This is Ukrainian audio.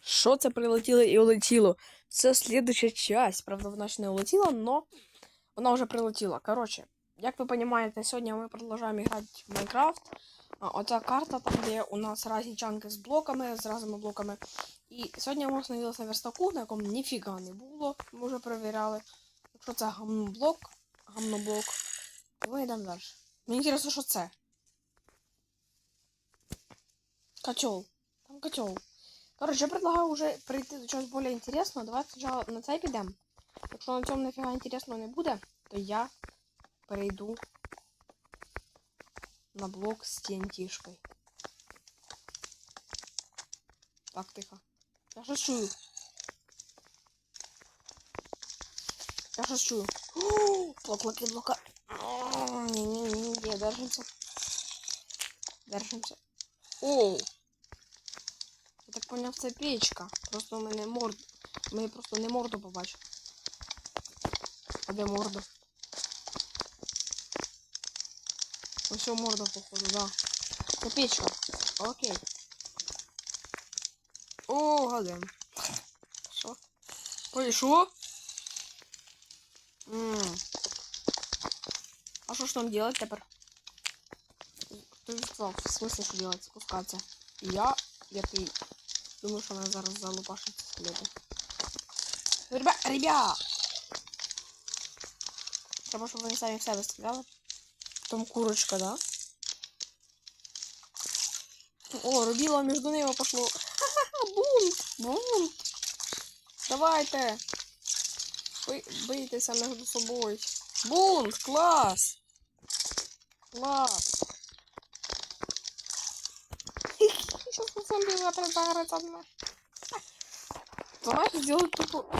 Що це прилетіло і улетіло? Це слідуча часть. Правда, вона ще не улетіла, но вона вже прилетіла. Коротше, як ви розумієте, сьогодні ми продовжуємо грати в Майнкрафт. Оця карта, там, де у нас різні чанки з блоками, з різними блоками. І сьогодні ми остановилися на верстаку, на якому ніфіга не було. Ми вже перевіряли. Якщо це гамноблок, гамноблок, то ми йдемо далі. Мені цікаво, що це. Котел. Там котел. Короче, я предлагаю уже прийти до чогось більш інтересного. Давайте спочатку на цей підемо. Якщо на цьому нафіга інтересного не буде, то я перейду на блок з TNT-шкою. Так, тихо. Я щось чую. Я щось чую. О, Блок, блоки, блока. Не-не-не, держимся. Держимся. Оу. Поняв, це печка. Просто у мене морд. Ми просто не морду побачили. А де морда? Ось морда, походу, да. Це печка. Окей. О, гадем. Що? Ой. А що ж нам делать тепер? Хто ж в смысле, що делать? Спускатися. І я, який Думаю, що вона зараз залупашить скелети. Ребя, ребя! Треба, щоб вони самі в себе стріляли. Там курочка, да? О, рубіло між ними пошло. Ха-ха-ха, бунт! Бунт! Давайте! Бийтеся між собою. Бунт! Клас! Клас! Сейчас пацан загорится. Давай сделать тупо